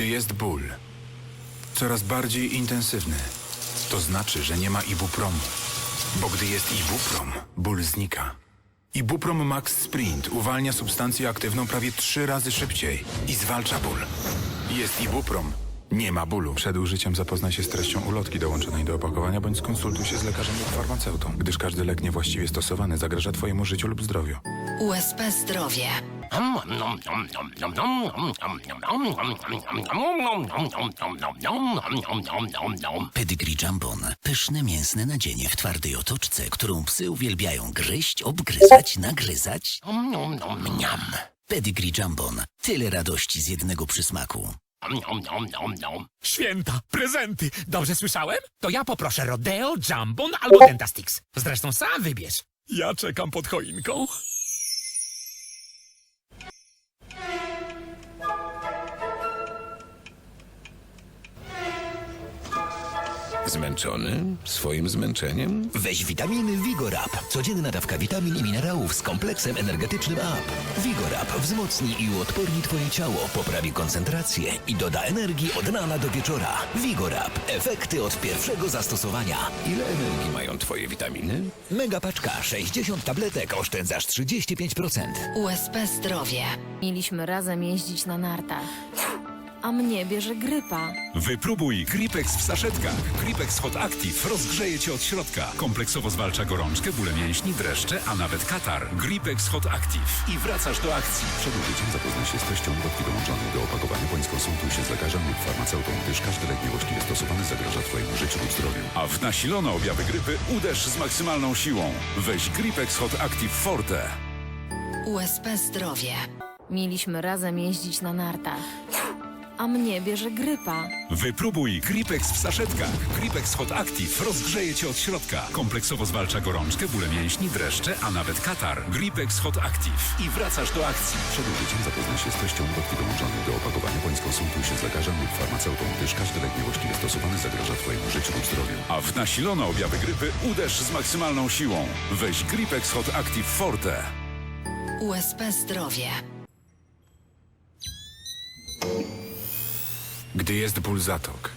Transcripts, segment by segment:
Gdy jest ból, coraz bardziej intensywny, to znaczy, że nie ma ibupromu. Bo gdy jest ibuprom, ból znika. Ibuprom Max Sprint uwalnia substancję aktywną prawie trzy razy szybciej i zwalcza ból. Jest ibuprom, nie ma bólu. Przed użyciem zapoznaj się z treścią ulotki dołączonej do opakowania bądź skonsultuj się z lekarzem lub farmaceutą, gdyż każdy lek niewłaściwie stosowany zagraża Twojemu życiu lub zdrowiu. USP Zdrowie. Pedigree Jambon. Pyszne mięsne nadzienie w twardej otoczce, którą psy uwielbiają gryźć, obgryzać, nagryzać. Mniam. Pedigree Jambon. Tyle radości z jednego przysmaku. Święta, prezenty. Dobrze słyszałem? To ja poproszę Rodeo, Jambon albo Dentastix. Zresztą sam wybierz. Ja czekam pod choinką. Zmęczony swoim zmęczeniem? Weź witaminy Vigorap. Codzienna dawka witamin i minerałów z kompleksem energetycznym AP. Vigorap wzmocni i uodporni Twoje ciało, poprawi koncentrację i doda energii od rana do wieczora. Vigorap. Efekty od pierwszego zastosowania. Ile energii mają twoje witaminy? Mega paczka 60 tabletek oszczędzasz 35%. USP Zdrowie. Mieliśmy razem jeździć na nartach. A mnie bierze grypa. Wypróbuj Gripex w saszetkach. Gripex Hot Active rozgrzeje cię od środka. Kompleksowo zwalcza gorączkę, bóle mięśni, dreszcze, a nawet katar. Gripex Hot Active. I wracasz do akcji. Przed użyciem zapoznaj się z treścią ulotki dołączonej do opakowania bądź skonsultuj się z lekarzem lub farmaceutą, gdyż każdy lek niewłaściwie stosowany zagraża Twojemu życiu lub zdrowiu. A w nasilone objawy grypy uderz z maksymalną siłą. Weź Gripex Hot Active Forte. USP Zdrowie. Mieliśmy razem jeździć na nartach. A mnie bierze grypa. Wypróbuj Gripex w saszetkach. Gripex Hot Active rozgrzeje cię od środka. Kompleksowo zwalcza gorączkę, bóle mięśni, dreszcze, a nawet katar. Gripex Hot Active. I wracasz do akcji. Przed użyciem zapoznaj się z treścią ulotki dołączonej do opakowania bądź skonsultuj się z lekarzem lub farmaceutą, gdyż każdy lek niewłaściwie stosowany zagraża Twojemu życiu lub zdrowiu. A w nasilone objawy grypy uderz z maksymalną siłą. Weź Gripex Hot Active Forte. USP Zdrowie. Gdy jest ból zatok,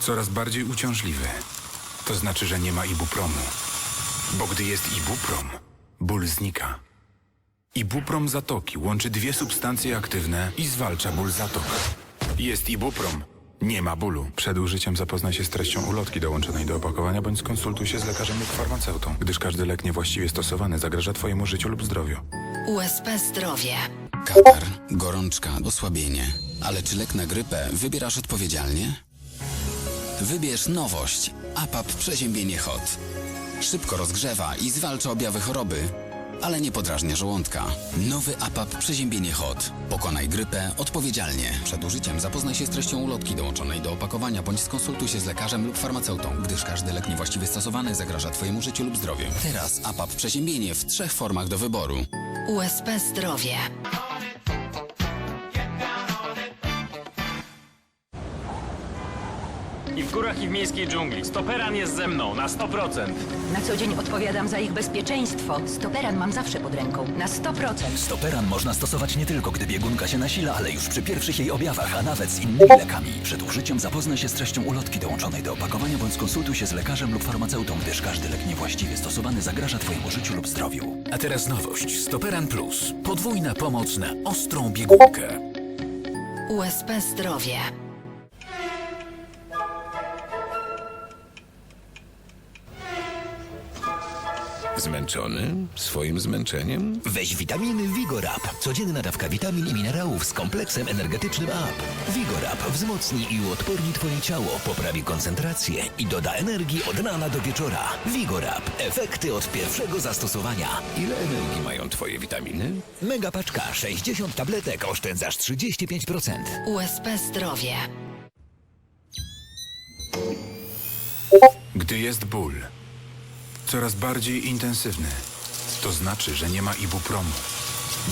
coraz bardziej uciążliwy, to znaczy, że nie ma ibupromu. Bo gdy jest ibuprom, ból znika. Ibuprom zatoki łączy dwie substancje aktywne i zwalcza ból zatok. Jest ibuprom, nie ma bólu. Przed użyciem zapoznaj się z treścią ulotki dołączonej do opakowania bądź skonsultuj się z lekarzem lub farmaceutą, gdyż każdy lek niewłaściwie stosowany zagraża Twojemu życiu lub zdrowiu. USP Zdrowie. Katar, gorączka, osłabienie. Ale czy lek na grypę wybierasz odpowiedzialnie? Wybierz nowość. APAP Przeziębienie HOT. Szybko rozgrzewa i zwalcza objawy choroby, ale nie podrażnia żołądka. Nowy APAP Przeziębienie HOT. Pokonaj grypę odpowiedzialnie. Przed użyciem zapoznaj się z treścią ulotki dołączonej do opakowania bądź skonsultuj się z lekarzem lub farmaceutą, gdyż każdy lek niewłaściwie stosowany zagraża Twojemu życiu lub zdrowiu. Teraz APAP Przeziębienie w trzech formach do wyboru. USP Zdrowie. I w górach, i w miejskiej dżungli. Stoperan jest ze mną na 100%. Na co dzień odpowiadam za ich bezpieczeństwo. Stoperan mam zawsze pod ręką. Na 100%. Stoperan można stosować nie tylko, gdy biegunka się nasila, ale już przy pierwszych jej objawach, a nawet z innymi lekami. Przed użyciem zapoznaj się z treścią ulotki dołączonej do opakowania bądź skonsultuj się z lekarzem lub farmaceutą, gdyż każdy lek niewłaściwie stosowany zagraża Twojemu życiu lub zdrowiu. A teraz nowość. Stoperan Plus. Podwójna pomoc na ostrą biegunkę. USP Zdrowie. Zmęczony swoim zmęczeniem? Weź witaminy Vigorap. Codzienna dawka witamin i minerałów z kompleksem energetycznym AP. Vigorap wzmocni i uodporni Twoje ciało, poprawi koncentrację i doda energii od rana do wieczora. Vigorap. Efekty od pierwszego zastosowania. Ile energii mają twoje witaminy? Mega paczka 60 tabletek oszczędzasz 35%. USP Zdrowie. Gdy jest ból, coraz bardziej intensywny, to znaczy, że nie ma ibupromu.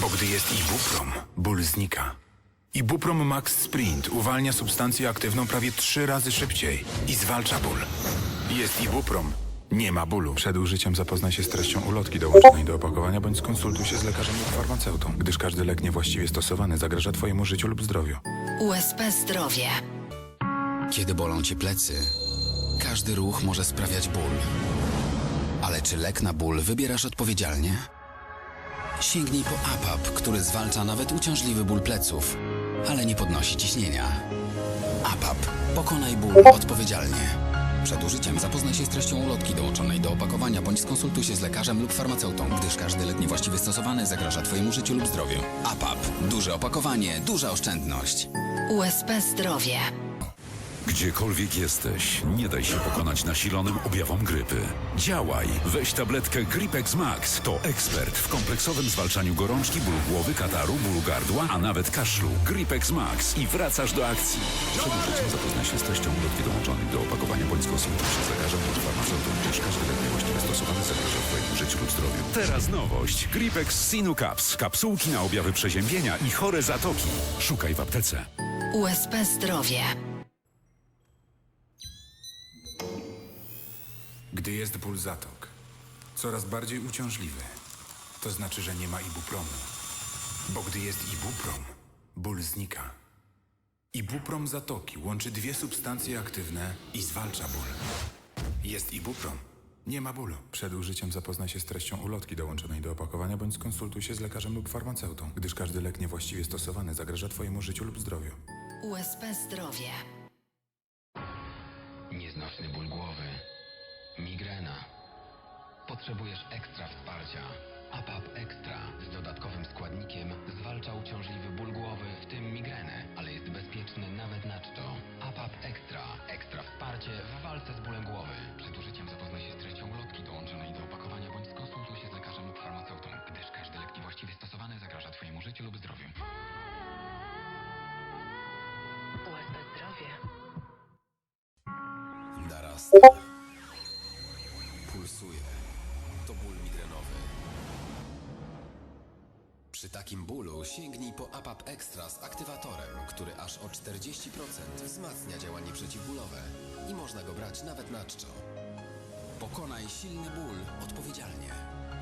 Bo gdy jest ibuprom, ból znika. Ibuprom Max Sprint uwalnia substancję aktywną prawie trzy razy szybciej i zwalcza ból. Jest ibuprom, Nie ma bólu. Przed użyciem zapoznaj się z treścią ulotki dołączonej do opakowania bądź skonsultuj się z lekarzem lub farmaceutą, gdyż każdy lek niewłaściwie stosowany zagraża Twojemu życiu lub zdrowiu. USP Zdrowie. Kiedy bolą cię plecy, każdy ruch może sprawiać ból. Ale czy lek na ból wybierasz odpowiedzialnie? Sięgnij po APAP, który zwalcza nawet uciążliwy ból pleców, ale nie podnosi ciśnienia. APAP. Pokonaj ból odpowiedzialnie. Przed użyciem zapoznaj się z treścią ulotki dołączonej do opakowania bądź skonsultuj się z lekarzem lub farmaceutą, gdyż każdy lek niewłaściwie stosowany zagraża Twojemu życiu lub zdrowiu. APAP. Duże opakowanie, duża oszczędność. USP Zdrowie. Gdziekolwiek jesteś, nie daj się pokonać nasilonym objawom grypy. Działaj! Weź tabletkę Gripex Max. To ekspert w kompleksowym zwalczaniu gorączki, bólu głowy, kataru, bólu gardła, a nawet kaszlu. Gripex Max i wracasz do akcji. Przed użyciem zapoznaj się z treścią ulotki dołączonej do opakowania bądź skonsultuj się z lekarzem lub farmaceutą, gdyż każdy lek niewłaściwie stosowany zagraża Twojemu życiu lub zdrowiu. Teraz nowość. Gripex Sinu Caps. Kapsułki na objawy przeziębienia i chore zatoki. Szukaj w aptece. USP Zdrowie. Gdy jest ból zatok, coraz bardziej uciążliwy, to znaczy, że nie ma ibupromu. Bo gdy jest ibuprom, ból znika. Ibuprom zatoki łączy dwie substancje aktywne i zwalcza ból. Jest ibuprom. Nie ma bólu. Przed użyciem zapoznaj się z treścią ulotki dołączonej do opakowania bądź skonsultuj się z lekarzem lub farmaceutą, gdyż każdy lek niewłaściwie stosowany zagraża Twojemu życiu lub zdrowiu. USP Zdrowie. Nieznośny ból głowy. Potrzebujesz ekstra wsparcia. APAP Extra z dodatkowym składnikiem zwalcza uciążliwy ból głowy, w tym migrenę, ale jest bezpieczny nawet na czczo. APAP Extra. Ekstra wsparcie w walce z bólem głowy. Przed użyciem zapoznaj się z treścią ulotki dołączonej do opakowania bądź skonsultuj się z lekarzem lub farmaceutą, gdyż każdy lek niewłaściwie stosowany zagraża Twojemu życiu lub zdrowiu. USP Zdrowie. Darast. Przy takim bólu sięgnij po APAP Extra z aktywatorem, który aż o 40% wzmacnia działanie przeciwbólowe i można go brać nawet na czczo. Pokonaj silny ból odpowiedzialnie.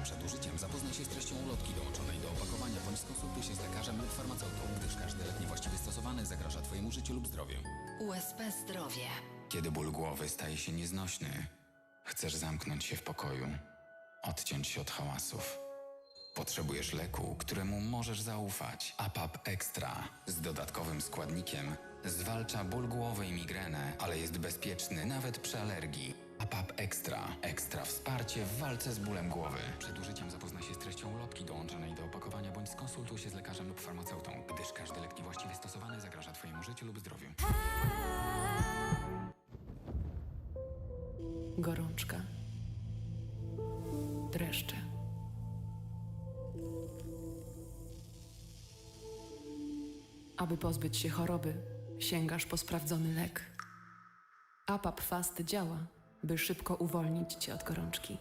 Przed użyciem zapoznaj się z treścią ulotki dołączonej do opakowania bądź skonsultuj się z lekarzem lub farmaceutą, gdyż każdy lek niewłaściwie stosowany zagraża Twojemu życiu lub zdrowiu. USP Zdrowie. Kiedy ból głowy staje się nieznośny, chcesz zamknąć się w pokoju, odciąć się od hałasów. Potrzebujesz leku, któremu możesz zaufać. APAP Extra z dodatkowym składnikiem zwalcza ból głowy i migrenę, ale jest bezpieczny nawet przy alergii. APAP Extra. Ekstra wsparcie w walce z bólem głowy. Przed użyciem zapoznaj się z treścią ulotki dołączonej do opakowania bądź skonsultuj się z lekarzem lub farmaceutą, gdyż każdy lek niewłaściwie stosowany zagraża Twojemu życiu lub zdrowiu. gorączka, dreszcze. Aby pozbyć się choroby, sięgasz po sprawdzony lek. APAP Fast działa, by szybko uwolnić cię od gorączki.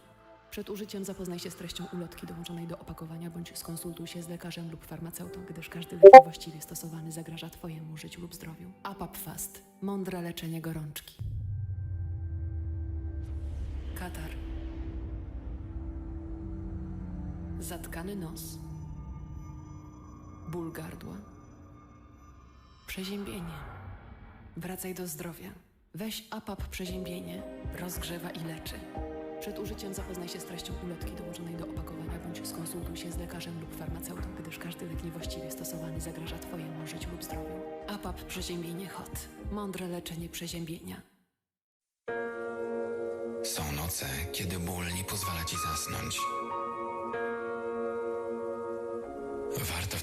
Przed użyciem zapoznaj się z treścią ulotki dołączonej do opakowania bądź skonsultuj się z lekarzem lub farmaceutą, gdyż każdy lek właściwie stosowany zagraża Twojemu życiu lub zdrowiu. APAP Fast. Mądre leczenie gorączki. Katar. Zatkany nos. Ból gardła. Przeziębienie. Wracaj do zdrowia. Weź APAP przeziębienie, rozgrzewa i leczy. Przed użyciem zapoznaj się z treścią ulotki dołączonej do opakowania bądź skonsultuj się z lekarzem lub farmaceutą, gdyż każdy lek niewłaściwie stosowany zagraża Twojemu życiu lub zdrowiu. APAP przeziębienie HOT. Mądre leczenie przeziębienia. Są noce, kiedy ból nie pozwala ci zasnąć.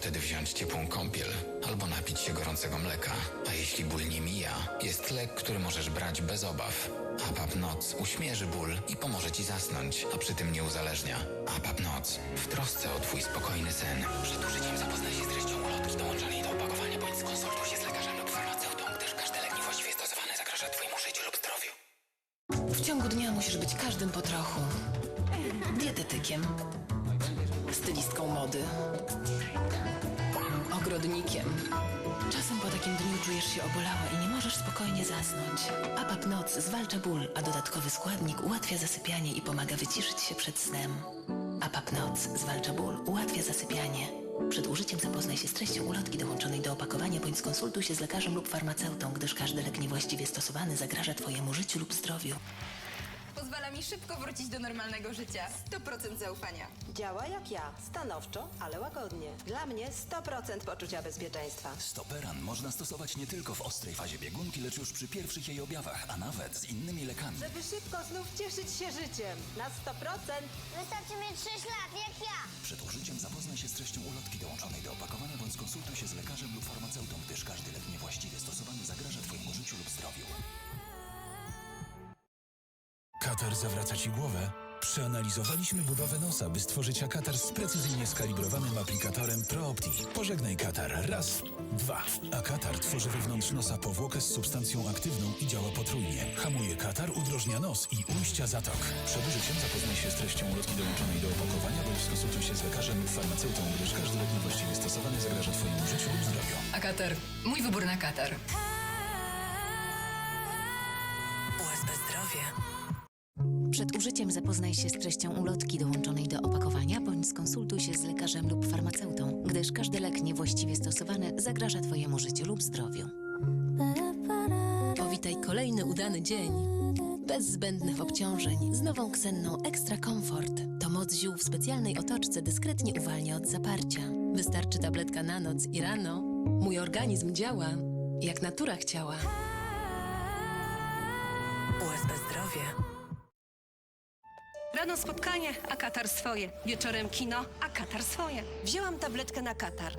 Wtedy wziąć ciepłą kąpiel albo napić się gorącego mleka. A jeśli ból nie mija, jest lek, który możesz brać bez obaw. APAP Noc uśmierzy ból i pomoże ci zasnąć, a przy tym nie uzależnia. APAP Noc w trosce o twój spokojny sen. Przed użyciem zapoznaj się z treścią Czasem po takim dniu czujesz się obolała i nie możesz spokojnie zasnąć. APAP Noc zwalcza ból, a dodatkowy składnik ułatwia zasypianie i pomaga wyciszyć się przed snem. APAP Noc zwalcza ból, ułatwia zasypianie. Przed użyciem zapoznaj się z treścią ulotki dołączonej do opakowania bądź skonsultuj się z lekarzem lub farmaceutą, gdyż każdy lek niewłaściwie stosowany zagraża Twojemu życiu lub zdrowiu. Pozwala mi szybko wrócić do normalnego życia. 100% zaufania. Działa jak ja, stanowczo, ale łagodnie. Dla mnie 100% poczucia bezpieczeństwa. Stoperan można stosować nie tylko w ostrej fazie biegunki, lecz już przy pierwszych jej objawach, a nawet z innymi lekami. Żeby szybko znów cieszyć się życiem. Na 100%. Wystarczy mieć 6 lat, jak ja. Przed użyciem zapoznaj się z treścią ulotki dołączonej do opakowania bądź skonsultuj się z lekarzem lub farmaceutą, gdyż każdy lek niewłaściwie stosowany zagraża Twojemu życiu lub zdrowiu. Katar zawraca ci głowę? Przeanalizowaliśmy budowę nosa, by stworzyć akatar z precyzyjnie skalibrowanym aplikatorem ProOpti. Pożegnaj katar. Raz, dwa. Akatar tworzy wewnątrz nosa powłokę z substancją aktywną i działa potrójnie. Hamuje katar, udrożnia nos i ujścia zatok. Przed użyciem zapoznaj się z treścią ulotki dołączonej do opakowania bądź skonsultuj się z lekarzem lub farmaceutą, gdyż każdy lek niewłaściwie stosowany zagraża Twojemu życiu lub zdrowiu. A katar? Mój wybór na katar. Przed użyciem zapoznaj się z treścią ulotki dołączonej do opakowania bądź skonsultuj się z lekarzem lub farmaceutą, gdyż każdy lek niewłaściwie stosowany zagraża Twojemu życiu lub zdrowiu. Powitaj kolejny udany dzień bez zbędnych obciążeń z nową ksenną Extra Comfort. To moc ziół w specjalnej otoczce dyskretnie uwalnia od zaparcia. Wystarczy tabletka na noc i rano. Mój organizm działa jak natura chciała. USB Zdrowie. Rano spotkanie, a katar swoje. Wieczorem kino, a katar swoje. Wzięłam tabletkę na katar.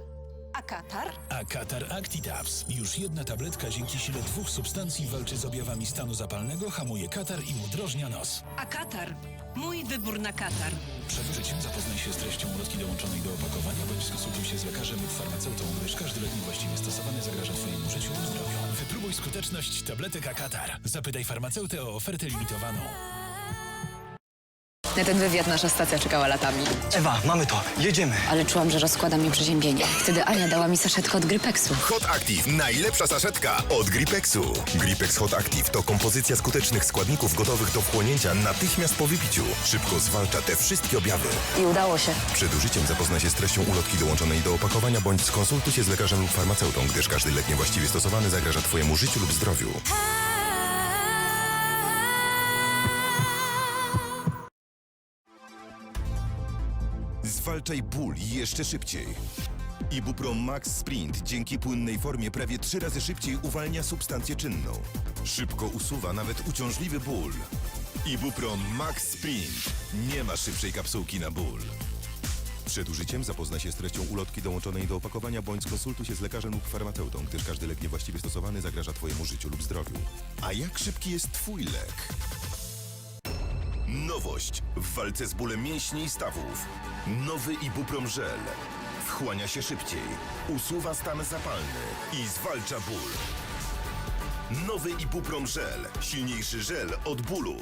A katar? A Katar Actitabs. Już jedna tabletka dzięki sile dwóch substancji walczy z objawami stanu zapalnego, hamuje katar i udrożnia nos. A katar? Mój wybór na katar. Przed użyciem zapoznaj się z treścią ulotki dołączonej do opakowania bądź skonsultuj się z lekarzem lub farmaceutą, gdyż każdy lek niewłaściwie stosowany zagraża Twojemu życiu lub zdrowiu. Wypróbuj skuteczność tabletek Akatar. Zapytaj farmaceutę o ofertę limitowaną. Na ten wywiad nasza stacja czekała latami. Ewa, mamy to, jedziemy. Ale czułam, że rozkłada mi przeziębienie. Wtedy Ania dała mi saszetkę od Grypeksu. Hot Active. Najlepsza saszetka od Gripexu. Gripex Hot Active to kompozycja skutecznych składników gotowych do wchłonięcia natychmiast po wypiciu. Szybko zwalcza te wszystkie objawy. I udało się. Przed użyciem zapoznaj się z treścią ulotki dołączonej do opakowania bądź skonsultuj się z lekarzem lub farmaceutą, gdyż każdy lek niewłaściwie stosowany zagraża Twojemu życiu lub zdrowiu. Zwalczaj ból jeszcze szybciej. Ibuprom Max Sprint dzięki płynnej formie prawie trzy razy szybciej uwalnia substancję czynną. Szybko usuwa nawet uciążliwy ból. Ibuprom Max Sprint. Nie ma szybszej kapsułki na ból. Przed użyciem zapoznaj się z treścią ulotki dołączonej do opakowania bądź skonsultuj się z lekarzem lub farmaceutą, gdyż każdy lek niewłaściwie stosowany zagraża Twojemu życiu lub zdrowiu. A jak szybki jest Twój lek? Nowość w walce z bólem mięśni i stawów. Nowy Ibuprom Żel. Wchłania się szybciej, usuwa stan zapalny i zwalcza ból. Nowy Ibuprom Żel. Silniejszy żel od bólu.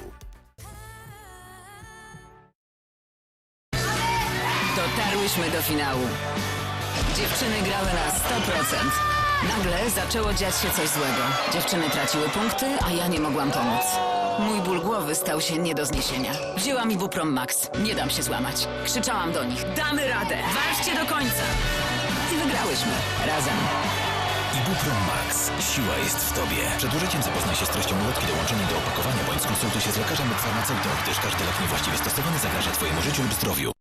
Dotarłyśmy do finału. Dziewczyny grały na 100%. Nagle zaczęło dziać się coś złego. Dziewczyny traciły punkty, a ja nie mogłam pomóc. Mój ból głowy stał się nie do zniesienia. Wzięłam Ibuprom Max. Nie dam się złamać. Krzyczałam do nich. Damy radę! Walczcie do końca! I wygrałyśmy. Razem. Ibuprom Max. Siła jest w Tobie. Przed użyciem zapoznaj się z treścią ulotki dołączonej do opakowania bądź skonsultuj się z lekarzem lub farmaceutą, gdyż każdy lek niewłaściwie stosowany zagraża Twojemu życiu lub zdrowiu.